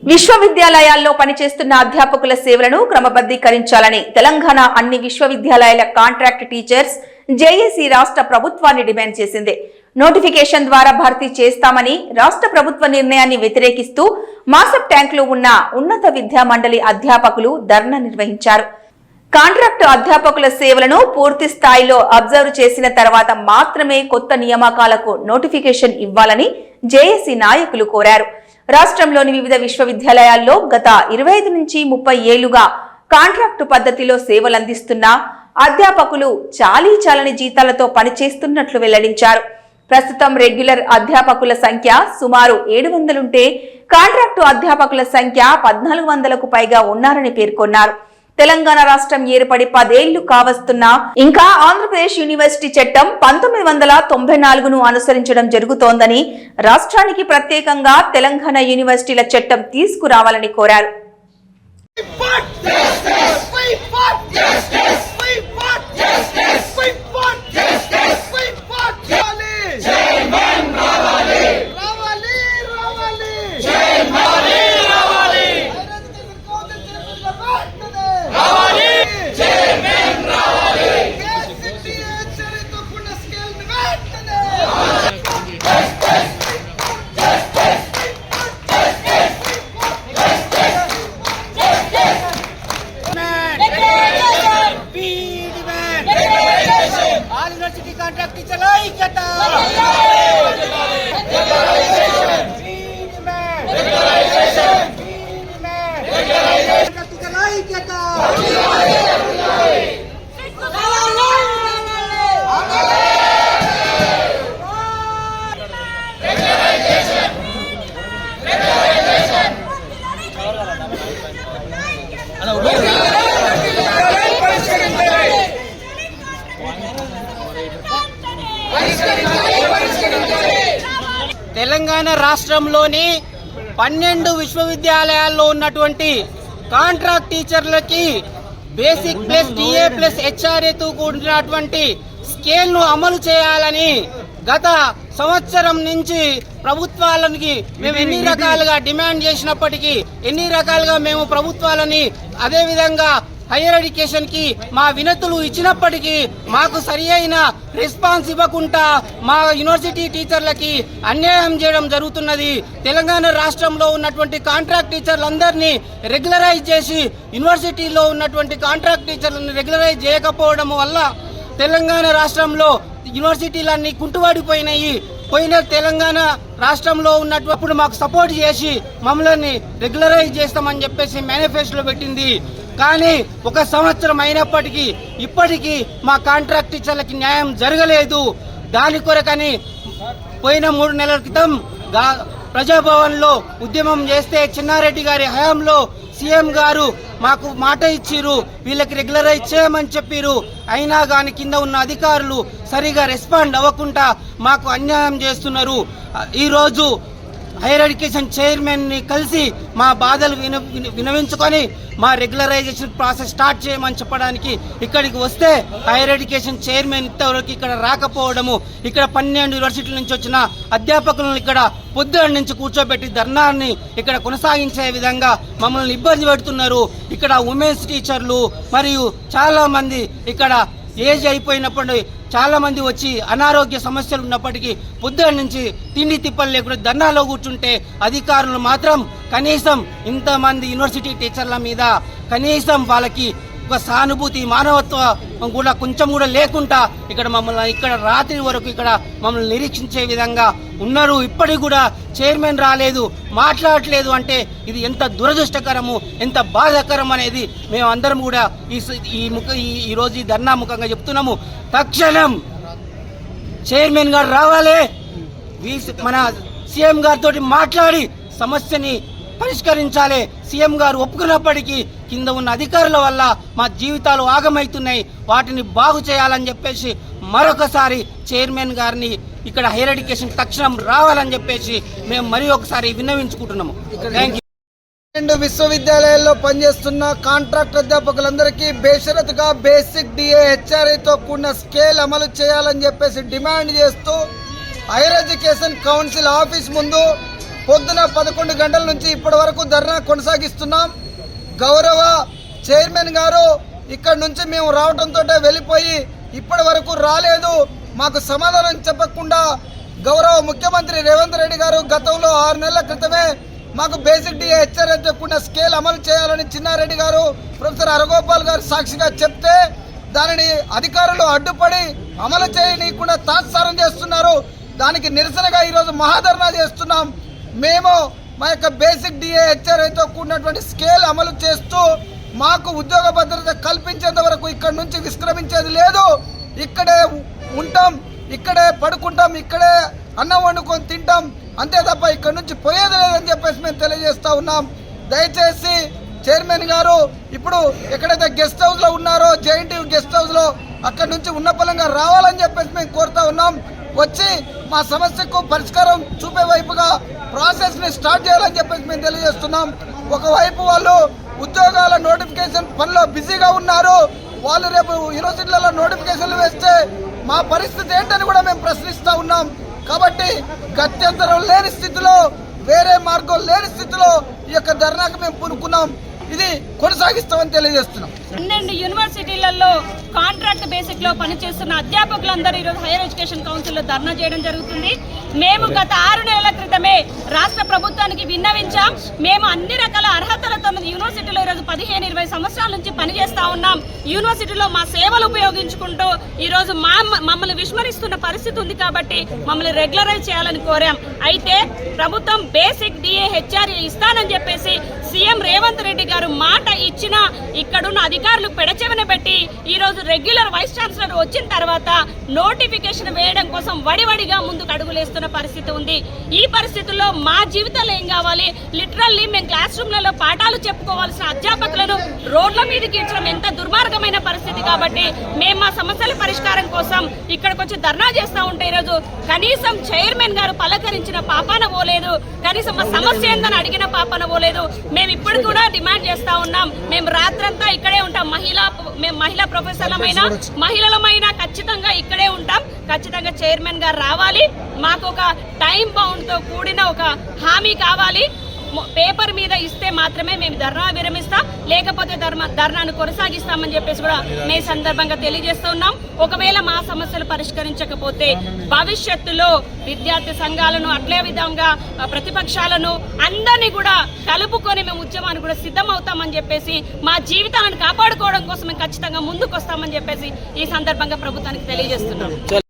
విశ్వవిద్యాలయాల్లో పనిచేస్తున్న అధ్యాపకుల సేవలను క్రమబద్ధీకరించాలని తెలంగాణ అన్ని విశ్వవిద్యాలయాల కాంట్రాక్ట్ టీచర్స్ జేఏసీ రాష్ట్ర ప్రభుత్వాన్ని డిమాండ్ చేసింది. నోటిఫికేషన్ ద్వారా భర్తీ చేస్తామని రాష్ట్ర ప్రభుత్వ నిర్ణయాన్ని వ్యతిరేకిస్తూ మాసప్ ట్యాంకులో ఉన్న ఉన్నత విద్యా మండలి అధ్యాపకులు ధర్నా నిర్వహించారు. కాంట్రాక్టు అధ్యాపకుల సేవలను పూర్తి స్థాయిలో అబ్జర్వ్ చేసిన తర్వాత మాత్రమే కొత్త నియామకాలకు నోటిఫికేషన్ ఇవ్వాలని జేఏసీ నాయకులు కోరారు. రాష్ట్రంలోని వివిధ విశ్వవిద్యాలయాల్లో గత ఇరవై ఐదు నుంచి ముప్పై ఏళ్ళుగా కాంట్రాక్టు పద్ధతిలో సేవలందిస్తున్న అధ్యాపకులు చాలీ చాలని జీతాలతో పనిచేస్తున్నట్లు వెల్లడించారు. ప్రస్తుతం రెగ్యులర్ అధ్యాపకుల సంఖ్య సుమారు ఏడు వందలుంటే కాంట్రాక్టు అధ్యాపకుల సంఖ్య పద్నాలుగు వందలకు పైగా ఉన్నారని పేర్కొన్నారు. తెలంగాణ రాష్ట్రం ఏర్పడి పదేళ్ళు కావస్తున్నా ఇంకా ఆంధ్రప్రదేశ్ యూనివర్సిటీ చట్టం పంతొమ్మిది వందల తొంభై నాలుగును అనుసరించడం జరుగుతోందని రాష్ట్రానికి ప్రత్యేకంగా తెలంగాణ యూనివర్సిటీల చట్టం తీసుకురావాలని కోరారు. రాష్ట్రంలోని పన్నెండు విశ్వవిద్యాలయాల్లో ఉన్నటువంటి కాంట్రాక్ట్ టీచర్లకి బేసిక్ ప్లస్ డిఏ ప్లస్ హెచ్ఆర్ఏతో కూడినటువంటి స్కేల్ను అమలు చేయాలని గత సంవత్సరం నుంచి ప్రభుత్వాలకి మేము ఎన్ని రకాలుగా డిమాండ్ చేసినప్పటికీ ఎన్ని రకాలుగా మేము ప్రభుత్వాలని అదే విధంగా హైయర్ ఎడ్యుకేషన్కి మా వినతులు ఇచ్చినప్పటికీ మాకు సరి అయిన రెస్పాన్స్ ఇవ్వకుండా మా యూనివర్సిటీ టీచర్లకి అన్యాయం చేయడం జరుగుతున్నది. తెలంగాణ రాష్ట్రంలో ఉన్నటువంటి కాంట్రాక్ట్ టీచర్లందరినీ రెగ్యులరైజ్ చేసి యూనివర్సిటీలో ఉన్నటువంటి కాంట్రాక్ట్ టీచర్లను రెగ్యులరైజ్ చేయకపోవడం వల్ల తెలంగాణ రాష్ట్రంలో యూనివర్సిటీలన్నీ కుంటువాడిపోయినాయి. పోయిన తెలంగాణ రాష్ట్రంలో ఉన్నప్పుడు మాకు సపోర్ట్ చేసి మమ్మల్ని రెగ్యులరైజ్ చేస్తామని చెప్పేసి మేనిఫెస్టోలో పెట్టింది. కానీ ఒక సంవత్సరం అయినప్పటికీ ఇప్పటికీ మా కాంట్రాక్ట్ టీచర్లకి న్యాయం జరగలేదు. దాని కొరకని పోయిన మూడు నెలల క్రితం ప్రజాభవన్లో ఉద్యమం చేస్తే చిన్నారెడ్డి గారి హయాంలో సీఎం గారు మాకు మాట ఇచ్చిర్రు వీళ్ళకి రెగ్యులరైజ్ చేయమని చెప్పిర్రు. అయినా కానీ కింద ఉన్న అధికారులు సరిగా రెస్పాండ్ అవ్వకుండా మాకు అన్యాయం చేస్తున్నారు. ఈరోజు హైయర్ ఎడ్యుకేషన్ చైర్మన్ని కలిసి మా బాధలు విన వినవించుకొని మా రెగ్యులరైజేషన్ ప్రాసెస్ స్టార్ట్ చేయమని చెప్పడానికి ఇక్కడికి వస్తే హైయర్ ఎడ్యుకేషన్ చైర్మన్ ఇంతవరకు ఇక్కడ రాకపోవడము ఇక్కడ పన్నెండు యూనివర్సిటీల నుంచి వచ్చిన అధ్యాపకులను ఇక్కడ పొద్దున్న నుంచి కూర్చోబెట్టి ధర్నాన్ని ఇక్కడ కొనసాగించే విధంగా మమ్మల్ని ఇబ్బంది పెడుతున్నారు. ఇక్కడ ఉమెన్స్ టీచర్లు మరియు చాలామంది ఇక్కడ ఏజ్ అయిపోయినప్పుడు చాలా మంది వచ్చి అనారోగ్య సమస్యలు ఉన్నప్పటికీ పొద్దున్న నుంచి తిండి తిప్పలు లేకుండా ధర్నాలో కూర్చుంటే అధికారులు మాత్రం కనీసం ఇంతమంది యూనివర్సిటీ టీచర్ల మీద కనీసం వాళ్ళకి ఒక సానుభూతి మానవత్వం కూడా కొంచెం కూడా లేకుండా ఇక్కడ మమ్మల్ని ఇక్కడ రాత్రి వరకు ఇక్కడ మమ్మల్ని నిరీక్షించే విధంగా ఉన్నారు. ఇప్పటికి కూడా చైర్మన్ రాలేదు మాట్లాడట్లేదు అంటే ఇది ఎంత దురదృష్టకరము ఎంత బాధాకరం అనేది మేము అందరం కూడా ఈ ఈ ముఖ ఈ- ఈ ధర్నా ముఖంగా చెప్తున్నాము. తక్షణం చైర్మన్ గారు రావాలి. మన సీఎం గారితో మాట్లాడి సమస్యని పరిష్కరించాలి. సీఎం గారు ఒప్పుకున్నప్పటికీ కింద ఉన్న అధికారుల వల్ల మా జీవితాలు ఆగమవుతున్నాయి వాటిని బాగు చేయాలని చెప్పేసి మరొకసారి చైర్మన్ గారిని ఇక్కడ హైయర్ ఎడ్యుకేషన్ తక్షణం రావాలని చెప్పేసి మేము మరి ఒకసారి విన్నవించుకుంటున్నాము. థ్యాంక్ యూ రెండు విశ్వవిద్యాలయాల్లో పనిచేస్తున్న కాంట్రాక్ట్ అధ్యాపకులందరికీ బేషరతుగా బేసిక్ డిఏ హెచ్ఆర్ఐతో కూడిన స్కేల్ అమలు చేయాలని చెప్పేసి డిమాండ్ చేస్తూ హైయర్ ఎడ్యుకేషన్ కౌన్సిల్ ఆఫీస్ ముందు పొద్దున పదకొండు గంటల నుంచి ఇప్పటి వరకు ధర్నా కొనసాగిస్తున్నాం. గౌరవ చైర్మన్ గారు ఇక్కడ నుంచి మేము రావడంతో వెళ్ళిపోయి ఇప్పటి వరకు రాలేదు. మాకు సమాధానం చెప్పకుండా గౌరవ ముఖ్యమంత్రి రేవంత్ రెడ్డి గారు గతంలో ఆరు నెలల క్రితమే మాకు బేసిక్ డిఏ హెచ్చరించకుండా స్కేల్ అమలు చేయాలని చిన్నారెడ్డి గారు ప్రొఫెసర్ అరగోపాల్ గారు సాక్షిగా చెప్తే దానిని అధికారులు అడ్డుపడి అమలు చేయనీయకుండా తాత్సారం చేస్తున్నారు. దానికి నిరసనగా ఈరోజు మహాధర్నా చేస్తున్నాం. మేము మా యొక్క బేసిక్ డిఏ హెచ్చరితో కూడినటువంటి స్కేల్ అమలు చేస్తూ మాకు ఉద్యోగ భద్రత కల్పించేంత వరకు ఇక్కడ నుంచి విశ్రమించేది లేదు. ఇక్కడే ఉంటాం ఇక్కడే పడుకుంటాం ఇక్కడే అన్నం వండుకొని తింటాం. అంతే తప్ప ఇక్కడ నుంచి పోయేది లేదని చెప్పేసి మేము తెలియజేస్తా ఉన్నాం. దయచేసి చైర్మన్ గారు ఇప్పుడు ఎక్కడైతే గెస్ట్ హౌస్లో ఉన్నారో జేఎన్టీ గెస్ట్ హౌస్లో అక్కడ నుంచి ఉన్నపలంగా రావాలని చెప్పేసి మేము కోరుతా ఉన్నాం. వచ్చి మా సమస్యకు పరిష్కారం చూపే వైపుగా ప్రాసెస్ని స్టార్ట్ చేయాలని చెప్పేసి మేము తెలియజేస్తున్నాం. ఒకవైపు వాళ్ళు ఉద్యోగాల నోటిఫికేషన్ పనిలో బిజీగా ఉన్నారు. వాళ్ళు రేపు యూనివర్సిటీలలో నోటిఫికేషన్లు వేస్తే మా పరిస్థితి ఏంటని కూడా మేము ప్రశ్నిస్తూ ఉన్నాం. కాబట్టి గత్యంతరం లేని స్థితిలో వేరే మార్గం లేని స్థితిలో ఈ యొక్క ధర్నాకు మేము పూనుకున్నాం. ఇది కొనసాగిస్తామని తెలియజేస్తున్నాం. పన్నెండు యూనివర్సిటీలలో కాంట్రాక్ట్ బేసిక్లో పనిచేస్తున్న అధ్యాపకులందరూ ఈరోజు హైయర్ ఎడ్యుకేషన్ కౌన్సిల్లో ధర్నా చేయడం జరుగుతుంది. మేము గత ఆరు నెలల క్రితమే రాష్ట్ర ప్రభుత్వానికి విన్నవించాం. మేము అన్ని రకాల అర్హతలతో యూనివర్సిటీలో ఈరోజు పదిహేను ఇరవై సంవత్సరాల నుంచి పనిచేస్తా ఉన్నాం. యూనివర్సిటీలో మా సేవలు ఉపయోగించుకుంటూ ఈరోజు మా మమ్మల్ని విస్మరిస్తున్న పరిస్థితి ఉంది కాబట్టి మమ్మల్ని రెగ్యులరైజ్ చేయాలని కోరాం. అయితే ప్రభుత్వం బేసిక్ డిఏ హెచ్ఆర్ ఇస్తానని చెప్పేసి సీఎం రేవంత్ రెడ్డి గారు మాట ఇచ్చిన ఇక్కడున్న అధికారులు పెడచెవిన పెట్టి ఈ రోజు రెగ్యులర్ వైస్ ఛాన్సలర్ వచ్చిన తర్వాత నోటిఫికేషన్ వేయడం కోసం వడివడిగా ముందుకు అడుగులేస్తున్న పరిస్థితి ఉంది. ఈ పరిస్థితుల్లో మా జీవితాలు ఏం కావాలి? లిటరల్లీ మేము క్లాస్ రూమ్లలో పాఠాలు చెప్పుకోవాల్సిన అధ్యాపకులను రోడ్ల మీదకి ఇచ్చడం ఎంత దుర్మార్గమైన పరిస్థితి కాబట్టి మేము మా సమస్యల పరిష్కారం కోసం ఇక్కడికి వచ్చి ధర్నా చేస్తా ఉంటే ఈరోజు కనీసం చైర్మన్ గారు పలకరించిన పాపాన పోలేదు. కనీసం మా సమస్య ఏందని అడిగిన పాపాన పోలేదు. మేము ఇప్పుడు కూడా డిమాండ్ చేస్తా ఉన్నాం. మేము రాత్రంతా ఇక్కడే ఉంటాం. మహిళా మేము మహిళా ప్రొఫెసర్లమైనా మహిళలమైనా ఖచ్చితంగా ఇక్కడే ఉంటాం. ఖచ్చితంగా చైర్మన్ గారు రావాలి. మాకు ఒక టైం బౌండ్తో కూడిన ఒక హామీ కావాలి. పేపర్ మీద ఇస్తే మాత్రమే మేము ధర్నా విరమిస్తాం. లేకపోతే ధర్మ ధర్నాను కొనసాగిస్తామని చెప్పేసి కూడా మే సందర్భంగా తెలియజేస్తూ ఉన్నాం. ఒకవేళ మా సమస్యలు పరిష్కరించకపోతే భవిష్యత్తులో విద్యార్థి సంఘాలను అట్లే విధంగా ప్రతిపక్షాలను అందరినీ కూడా కలుపుకొని మేము ఉద్యమాన్ని కూడా సిద్ధమవుతామని చెప్పేసి మా జీవితాలను కాపాడుకోవడం కోసం మేము ఖచ్చితంగా ముందుకు వస్తామని చెప్పేసి ఈ సందర్భంగా ప్రభుత్వానికి తెలియజేస్తున్నాం.